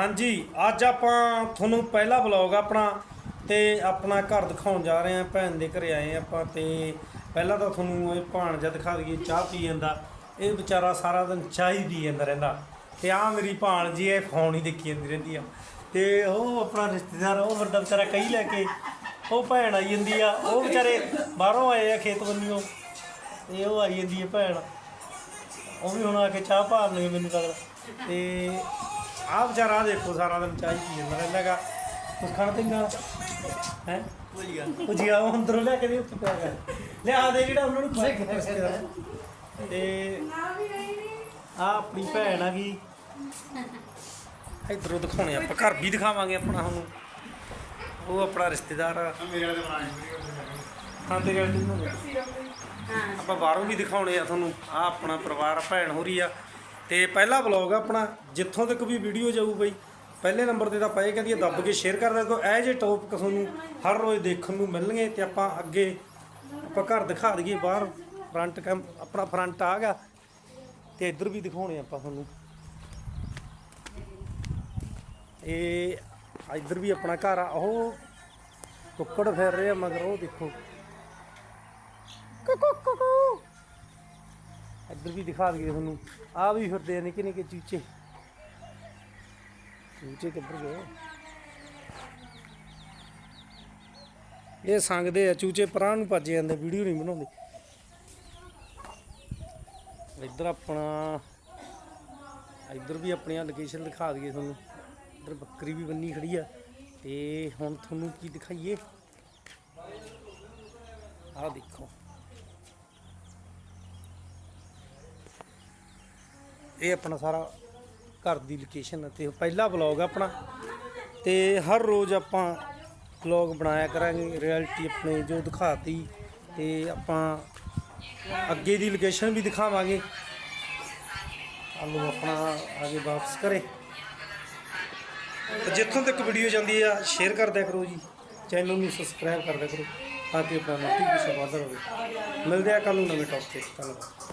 ਹਾਂਜੀ, ਅੱਜ ਆਪਾਂ ਤੁਹਾਨੂੰ ਪਹਿਲਾ ਵਲੌਗ ਆਪਣਾ ਤੇ ਆਪਣਾ ਘਰ ਦਿਖਾਉਣ ਜਾ ਰਹੇ ਹਾਂ, ਭੈਣ ਦੇ ਘਰੇ ਆਏ ਆਪਾਂ ਤੇ ਪਹਿਲਾਂ ਤਾਂ ਤੁਹਾਨੂੰ ਇਹ ਭਾਣਜਾ ਦਿਖਾ ਦਈਏ, ਚਾਹ ਪੀ ਜਾਂਦਾ ਇਹ ਵਿਚਾਰਾ ਸਾਰਾ ਦਿਨ ਚਾਹ ਹੀ ਪੀ ਜਾਂਦਾ ਰਹਿੰਦਾ। ਤੇ ਆ ਮੇਰੀ ਭਾਣਜੀ ਇਹ ਫੋਨ ਹੀ ਦੇਖੀ ਜਾਂਦੀ ਰਹਿੰਦੀ ਆ। ਤੇ ਉਹ ਆਪਣਾ ਰਿਸ਼ਤੇਦਾਰ, ਉਹ ਵੱਡਾ ਵਿਚਾਰਾ ਕਈ ਲੈ ਕੇ, ਉਹ ਭੈਣ ਆਈ ਜਾਂਦੀ ਆ। ਉਹ ਵਿਚਾਰੇ ਬਾਹਰੋਂ ਆਏ ਆ ਖੇਤ ਬੰਨਿਓ ਤੇ ਉਹ ਆਈ ਜਾਂਦੀ ਆ ਭੈਣ। ਉਹ ਵੀ ਹੁਣ ਆ ਕੇ ਚਾਹ ਭਾਰਨਗੇ ਮੈਨੂੰ ਲੱਗਦਾ। ਤੇ ਆਹ ਵਿਚਾਰਾ ਦੇਖੋ ਸਾਰਾ ਦਿਨ ਚਾਹ ਪੀ ਜਾਂਦਾ ਰਹਿੰਦਾ ਹੈਗਾ। ਕੁਛ ਖਾਣ ਤੇ ਹੈ? ਭੁਜੀਆ ਭੁਜੀਆ ਉਹ ਅੰਦਰੋਂ ਲੈ ਕੇ ਦੇ ਉੱਤੇ ਪਿਆ ਕਰ ਲਿਆ ਦੇ ਜਿਹੜਾ ਉਹਨਾਂ ਨੂੰ ਖਵਾ ਕੇ ਰਿਸ਼ਤੇਦਾਰ। ਤੇ ਆ ਆਪਣੀ ਭੈਣ ਆ ਗਈ। ਇਧਰੋਂ ਦਿਖਾਉਣੇ ਆਪਾਂ ਘਰ ਵੀ ਦਿਖਾਵਾਂਗੇ ਆਪਣਾ ਤੁਹਾਨੂੰ ਉਹ ਆਪਣਾ ਰਿਸ਼ਤੇਦਾਰ ਆ। ਹਾਂ ਤੇਰੇ ਵਾਲੇ ਨੂੰ ਆਪਾਂ ਬਾਹਰੋਂ ਵੀ ਦਿਖਾਉਣੇ ਆ ਤੁਹਾਨੂੰ। ਆ ਆਪਣਾ ਪਰਿਵਾਰ ਆ, ਭੈਣ ਹੋ ਰਹੀ ਆ। ਤੇ ਪਹਿਲਾ ਵਲੌਗ ਆ ਆਪਣਾ ਜਿੱਥੋਂ ਤੱਕ ਵੀ ਵੀਡੀਓ ਜਾਊ ਬਈ, ਪਹਿਲੇ ਨੰਬਰ ਤੇ ਤਾਂ ਪਏ ਕਹਿੰਦੀ ਆ, ਦੱਬ ਕੇ ਸ਼ੇਅਰ ਕਰ ਦਿਆ ਐ ਇਹ ਜੇ ਟੌਪਿਕ ਤੁਹਾਨੂੰ ਹਰ ਰੋਜ਼ ਦੇਖਣ ਨੂੰ ਮਿਲਣਗੇ ਤੇ ਆਪਾਂ ਅੱਗੇ ਆਪਾਂ ਘਰ ਦਿਖਾ ਦਈਏ, ਬਾਹਰ ਫਰੰਟ ਕੈਮ ਆਪਣਾ ਫਰੰਟ ਆ ਗਿਆ ਤੇ ਇੱਧਰ ਵੀ ਦਿਖਾਉਣੇ ਆਪਾਂ ਤੁਹਾਨੂੰ। ਇਹ ਇੱਧਰ ਵੀ ਆਪਣਾ ਘਰ ਆ, ਉਹ ਕੁੱਕੜ ਫਿਰ ਰਹੇ ਆ ਮਗਰ ਉਹ ਦੇਖੋ। ਕੁਕੂ ਕੁਕੂ ਇੱਧਰ ਵੀ ਦਿਖਾ ਦਈਏ ਤੁਹਾਨੂੰ। ਆ ਵੀ ਫਿਰਦੇ ਆ ਨਿੱਕੇ ਨਿੱਕੇ ਚੂਚੇ। ਚੂਚੇ ਕਿੱਧਰ ਗਏ? ਇਹ ਸੰਗਦੇ ਆ, ਚੂਚੇ ਪਰਾਂ ਨੂੰ ਭੱਜ ਜਾਂਦੇ, ਵੀਡੀਓ ਨਹੀਂ ਬਣਾਉਂਦੇ। ਇੱਧਰ ਆਪਣਾ, ਇੱਧਰ ਵੀ ਆਪਣੀਆਂ ਲੋਕੇਸ਼ਨ ਦਿਖਾ ਦਈਏ ਤੁਹਾਨੂੰ। ਇੱਧਰ ਬੱਕਰੀ ਵੀ ਬੰਨੀ ਖੜੀ ਆ। ਤੇ ਹੁਣ ਤੁਹਾਨੂੰ ਕੀ ਦਿਖਾਈਏ? ਆਹ ਦੇਖੋ। ਇਹ ਆਪਣਾ ਸਾਰਾ ਘਰ ਦੀ ਲੋਕੇਸ਼ਨ ਤੇ ਪਹਿਲਾ ਵਲੌਗ ਆਪਣਾ। ਤੇ ਹਰ ਰੋਜ਼ ਆਪਾਂ ਵਲੌਗ ਬਣਾਇਆ ਕਰਾਂਗੇ ਰਿਐਲਿਟੀ ਆਪਣੇ ਜੋ ਦਿਖਾਤੀ, ਤੇ ਆਪਾਂ ਅੱਗੇ ਦੀ ਲੋਕੇਸ਼ਨ ਵੀ ਦਿਖਾਵਾਂਗੇ। ਆਲੂ ਆਪਣਾ ਆਗੇ ਵਾਪਸ ਕਰੇ ਜਿੱਥੋਂ ਤੱਕ ਵੀਡੀਓ ਜਾਂਦੀ ਆ ਸ਼ੇਅਰ ਕਰ ਦਿਆ ਕਰੋ ਜੀ। ਚੈਨਲ ਨੂੰ ਸਬਸਕ੍ਰਾਈਬ ਕਰ ਦਿਆ ਕਰੋ, ਤਾਂ ਕਿ ਆਪਣਾ ਨੋਟੀਫਿਕੇਸ਼ਨ ਵੱਧਦਾ ਰਹੇ। ਮਿਲਦੇ ਆ ਕੱਲ ਨੂੰ ਨਵੇਂ ਟੌਪ ਤੇ। ਧੰਨਵਾਦ।